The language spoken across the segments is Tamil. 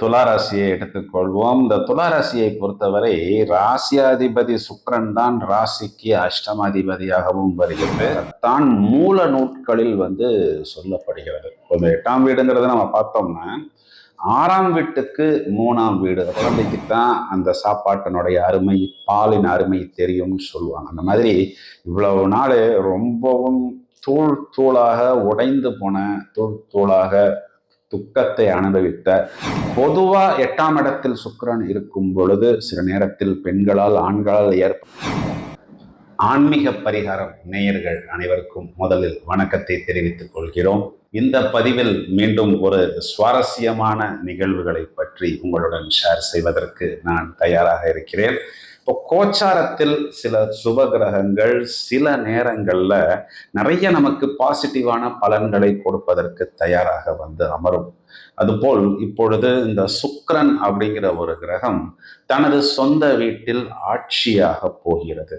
துளாராசியை எடுத்துக்கொள்வோம். இந்த துளாராசியை பொறுத்தவரை ராசியாதிபதி சுக்கரன் தான் ராசிக்கு அஷ்டமாதிபதியாகவும் வருகிறது. தான் மூல நூட்களில் வந்து சொல்லப்படுகிறது. இப்போ எட்டாம் வீடுங்கிறத நம்ம பார்த்தோம்னா ஆறாம் வீட்டுக்கு மூணாம் வீடு. குழந்தைக்கு தான் அந்த சாப்பாட்டினுடைய அருமை பாலின் அருமை தெரியும்னு சொல்லுவாங்க. அந்த மாதிரி இவ்வளவு நாள் ரொம்பவும் தூள் தூளாக உடைந்து போன தூள் தூளாக துக்கத்தை அனுபவித்த பொதுவா எட்டாம் இடத்தில் சுக்கரன் இருக்கும் பொழுது சில நேரத்தில் பெண்களால் ஆண்களால் ஏற்ப ஆன்மீக பரிகாரம் நேயர்கள் அனைவருக்கும் முதலில் வணக்கத்தை தெரிவித்துக் கொள்கிறோம். இந்த பதிவில் மீண்டும் ஒரு சுவாரஸ்யமான நிகழ்வுகளை பற்றி உங்களுடன் ஷேர் செய்வதற்கு நான் தயாராக இருக்கிறேன். இப்போ கோச்சாரத்தில் சில சுப கிரகங்கள் சில நேரங்களில் நிறைய நமக்கு பாசிட்டிவான பலன்களை கொடுப்பதற்கு தயாராக வந்து அமரும். அதுபோல் இப்பொழுது இந்த சுக்ரன் அப்படிங்கிற ஒரு கிரகம் தனது சொந்த வீட்டில் ஆட்சியாக போகிறது.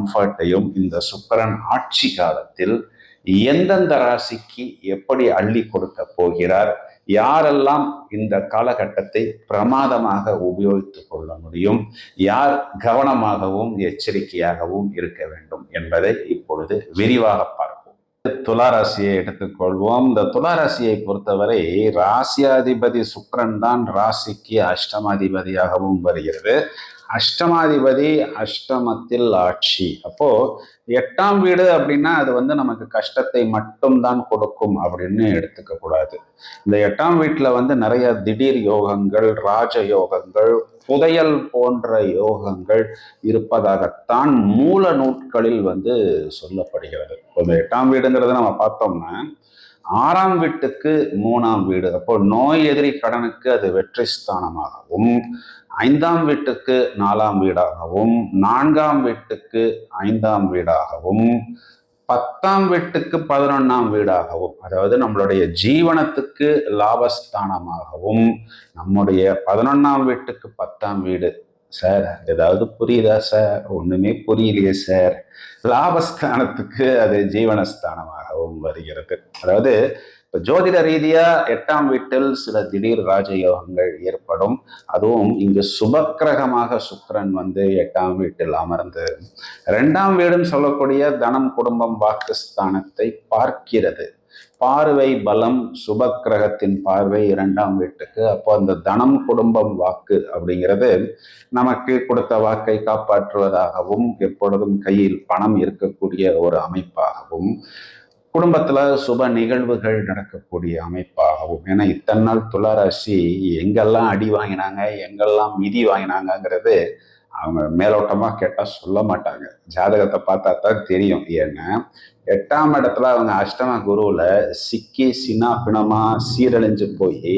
கம்ஃபர்ட்டையும் இந்த சுக்கரன் ஆட்சி காலத்தில் எந்தெந்த ராசிக்கு எப்படி அள்ளி கொடுக்க போகிறார் யாரெல்லாம் இந்த காலகட்டத்தை பிரமாதமாக உபயோகித்துக் கொள்ள முடியும் யார் கவனமாகவும் எச்சரிக்கையாகவும் இருக்க வேண்டும் என்பதை இப்பொழுது விரிவாக பார்ப்போம். துளாராசியை எடுத்துக்கொள்வோம். இந்த துளாராசியை பொறுத்தவரை ராசியாதிபதி சுக்கரன் தான் ராசிக்கு அஷ்டமாதிபதியாகவும் வருகிறது. அஷ்டமாதிபதி அஷ்டமத்தில் ஆட்சி. அப்போ எட்டாம் வீடு அப்படின்னா அது வந்து நமக்கு கஷ்டத்தை மட்டும்தான் கொடுக்கும் அப்படின்னு எடுத்துக்க கூடாது இந்த எட்டாம் வீட்டில் வந்து நிறைய திடீர் யோகங்கள் ராஜ யோகங்கள் புதையல் போன்ற யோகங்கள் இருப்பதாகத்தான் மூல நூட்களில் வந்து சொல்லப்படுகிறது. இப்போ இந்த எட்டாம் வீடுங்கிறத நம்ம பார்த்தோம்னா ஆறாம் வீட்டுக்கு மூணாம் வீடு. அப்போ நோய் எதிரி கடனுக்கு அது வெற்றி ஸ்தானமாகவும் ஐந்தாம் வீட்டுக்கு நாலாம் வீடாகவும் நான்காம் வீட்டுக்கு ஐந்தாம் வீடாகவும் பத்தாம் வீட்டுக்கு பதினொன்னாம் வீடாகவும் அதாவது நம்மளுடைய ஜீவனத்துக்கு லாபஸ்தானமாகவும் நம்முடைய பதினொன்னாம் வீட்டுக்கு பத்தாம் வீடு. சார் ஏதாவது புரியுதா சார்? ஒண்ணுமே புரியலையே சார். லாபஸ்தானத்துக்கு அது ஜீவனஸ்தானமாகவும் வருகிறது. அதாவது இப்போ ஜோதிட ரீதியாக எட்டாம் வீட்டில் சில திடீர் ராஜயோகங்கள் ஏற்படும். அதுவும் இங்கு சுபக்கிரகமாக சுக்கரன் வந்து எட்டாம் வீட்டில் அமர்ந்து ரெண்டாம் வீடுன்னு சொல்லக்கூடிய தனம் குடும்பம் வாக்குஸ்தானத்தை பார்க்கிறது. பார்வை பலம் சுபக்கிரகத்தின் பார்வை இரண்டாம் வீட்டுக்கு. அப்போ அந்த தனம் குடும்பம் வாக்கு அப்படிங்கிறது நமக்கு கொடுத்த வாக்கை காப்பாற்றுவதாகவும் எப்பொழுதும் கையில் பணம் இருக்கக்கூடிய ஒரு அமைப்பாகவும் குடும்பத்துல சுப நிகழ்வுகள் நடக்கக்கூடிய அமைப்பாகவும் ஏன்னா இத்தனை நாள் துளாராசி எங்கெல்லாம் அடி வாங்கினாங்க எங்கெல்லாம் மிதி வாங்கினாங்கங்கிறது அவங்க மேலோட்டமாக கேட்டால் சொல்ல மாட்டாங்க. ஜாதகத்தை பார்த்தா தான் தெரியும். ஏன்னா எட்டாம் இடத்துல அவங்க அஷ்டம குருவில் சிக்கி சின்னா பிணமாக சீரழிஞ்சு போய்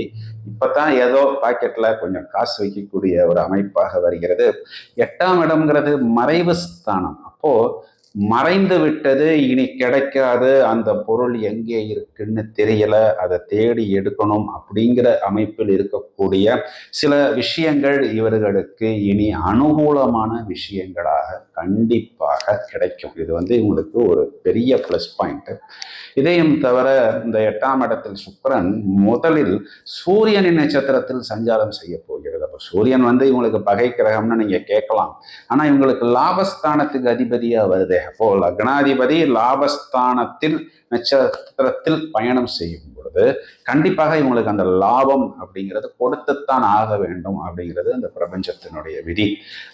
இப்பதான் ஏதோ பாக்கெட்டில் கொஞ்சம் காசு வைக்கக்கூடிய ஒரு அமைப்பாக வருகிறது. எட்டாம் இடம்ங்கிறது மறைவு ஸ்தானம். அப்போது மறைந்து விட்டது இனி கிடைக்காது அந்த பொருள் எங்கே இருக்குன்னு தெரியல அதை தேடி எடுக்கணும் அப்படிங்கிற அமைப்பில் இருக்கக்கூடிய சில விஷயங்கள் இவர்களுக்கு இனி அனுகூலமான விஷயங்களாக கண்டிப்பாக கிடைக்கும். இது வந்து இவங்களுக்கு ஒரு பெரிய ப்ளஸ் பாயிண்ட் இதையும் தவிர இந்த எட்டாம் இடத்தில் சுக்கரன் முதலில் சூரியனின் நட்சத்திரத்தில் சஞ்சாரம் செய்ய போகிறது. அப்போ சூரியன் வந்து இவங்களுக்கு பகை கிரகம்னு நீங்க கேட்கலாம். ஆனா இவங்களுக்கு லாபஸ்தானத்துக்கு அதிபதியாக வருது. அப்போ லக்னாதிபதி லாபஸ்தானத்தில் நட்சத்திரத்தில் பயணம் செய்யும் பொழுது கண்டிப்பாக இவங்களுக்கு அந்த லாபம் அப்படிங்கிறது கொடுத்துத்தான் ஆக வேண்டும் அப்படிங்கிறது அந்த பிரபஞ்சத்தினுடைய விதி.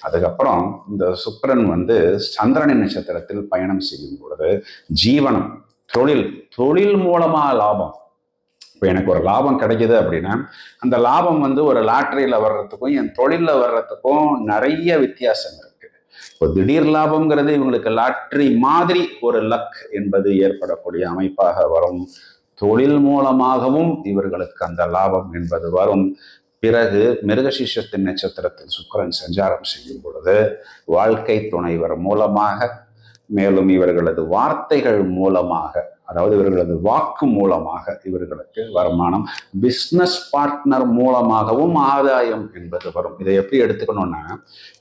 அதுக்கப்புறம் இந்த சுக்கரன் வந்து சந்திரனின் நட்சத்திரத்தில் பயணம் செய்யும் பொழுது ஜீவனம் தொழில் தொழில் மூலமாக லாபம். இப்போ எனக்கு ஒரு லாபம் கிடைக்குது அப்படின்னா அந்த லாபம் வந்து ஒரு லாட்டரியில் வர்றதுக்கும் என் தொழிலில் வர்றதுக்கும் நிறைய வித்தியாசம் இருக்குது இப்போ திடீர் லாபம்ங்கிறது இவங்களுக்கு லாட்ரி மாதிரி ஒரு லக் என்பது ஏற்படக்கூடிய அமைப்பாக வரும். தொழில் மூலமாகவும் இவர்களுக்கு அந்த லாபம் என்பது வரும். பிறகு மிருகசிஷத்தின் நட்சத்திரத்தில் சுக்கிரன் சஞ்சாரம் செய்யும் பொழுது வாழ்க்கை துணைவர் மூலமாக மேலும் இவர்களது வார்த்தைகள் மூலமாக அதாவது இவர்களது வாக்கு மூலமாக இவர்களுக்கு வருமானம் பிஸ்னஸ் பார்ட்னர் மூலமாகவும் ஆதாயம் என்பது வரும். இதை எப்படி எடுத்துக்கணும்னா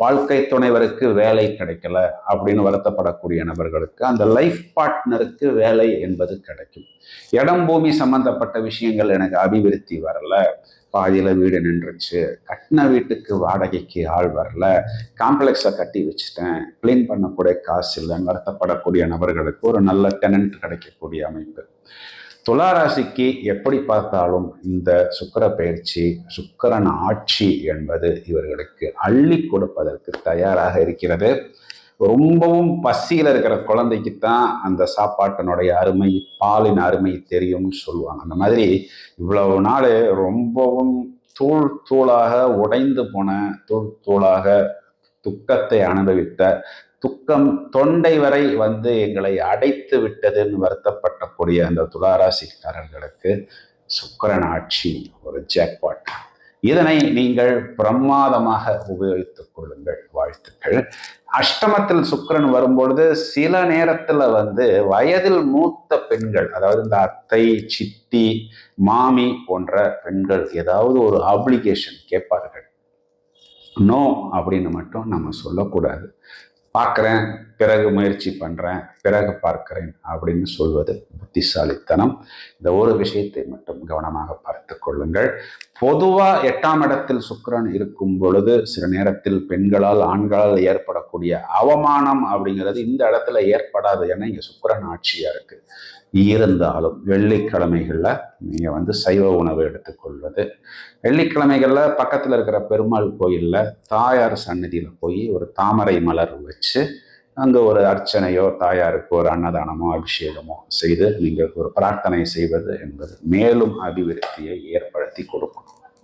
வாழ்க்கை துணைவருக்கு வேலை கிடைக்கல அப்படின்னு வருத்தப்படக்கூடிய நபர்களுக்கு அந்த லைஃப் பார்ட்னருக்கு வேலை என்பது கிடைக்கும். இடம் பூமி சம்பந்தப்பட்ட விஷயங்கள் எனக்கு அபிவிருத்தி வரல. பாதியில் வீடு நின்றுச்சு. கட்டின வீட்டுக்கு வாடகைக்கு ஆள் வரல. காம்ப்ளெக்ஸை கட்டி வச்சுட்டேன். க்ளீன் பண்ணக்கூடிய காசு இல்லைன்னு வருத்தப்படக்கூடிய நபர்களுக்கு ஒரு நல்ல டெனண்ட் கிடைக்கக்கூடிய அமைப்பு. துளாராசிக்கு எப்படி பார்த்தாலும் இந்த சுக்கர பயிற்சி சுக்கரன் ஆட்சி என்பது இவர்களுக்கு அள்ளி கொடுப்பதற்கு தயாராக இருக்கிறது. ரொம்பவும் பசியில் இருக்கிற குழந்தைக்கு தான் அந்த சாப்பாட்டினுடைய அருமை பாலின் அருமை தெரியும்னு சொல்லுவாங்க. அந்த மாதிரி இவ்வளவு நாள் ரொம்பவும் தூள் தூளாக உடைந்து போன தூள் தூளாக துக்கத்தை அனுபவித்த துக்கம் தொண்டை வரை வந்து எங்களை அடைத்து விட்டதுன்னு வருத்தப்பட்டக்கூடிய அந்த துளாராசிக்காரர்களுக்கு சுக்கரன் ஆட்சி ஒரு ஜாக்பாட் இதனை நீங்கள் பிரமாதமாக உபயோகித்துக் கொள்ளுங்கள் வாழ்த்துக்கள். அஷ்டமத்தில் சுக்கரன் வரும்பொழுது சில நேரத்துல வந்து வயதில் மூத்த பெண்கள் அதாவது இந்த அத்தை சித்தி மாமி போன்ற பெண்கள் ஏதாவது ஒரு அப்ளிகேஷன் கேட்பார்கள். நோ அப்படின்னு மட்டும் நம்ம சொல்லக்கூடாது. பார்க்குறேன் பிறகு முயற்சி பண்ணுறேன் பிறகு பார்க்கிறேன் அப்படின்னு சொல்வது புத்திசாலித்தனம். இந்த ஒரு விஷயத்தை மட்டும் கவனமாக பார்த்து கொள்ளுங்கள். பொதுவாக எட்டாம் இடத்தில் சுக்கரன் இருக்கும் பொழுது சில நேரத்தில் பெண்களால் ஆண்களால் ஏற்படக்கூடிய அவமானம் அப்படிங்கிறது இந்த இடத்துல ஏற்படாது ஏன்னா இங்கே சுக்கரன் ஆட்சியாக இருக்குது இருந்தாலும் வெள்ளிக்கிழமைகளில் நீங்கள் வந்து சைவ உணவு எடுத்துக்கொள்வது வெள்ளிக்கிழமைகளில் பக்கத்தில் இருக்கிற பெருமாள் கோயிலில் தாயார் சன்னதியில் போய் ஒரு தாமரை மலர் வச்சு அங்கே ஒரு அர்ச்சனையோ தாயாருக்கு ஒரு அன்னதானமோ அபிஷேகமோ செய்து நீங்கள் ஒரு பிரார்த்தனை செய்வது என்பது மேலும் அபிவிருத்தியை ஏற்படுத்தி கொடுக்கும்.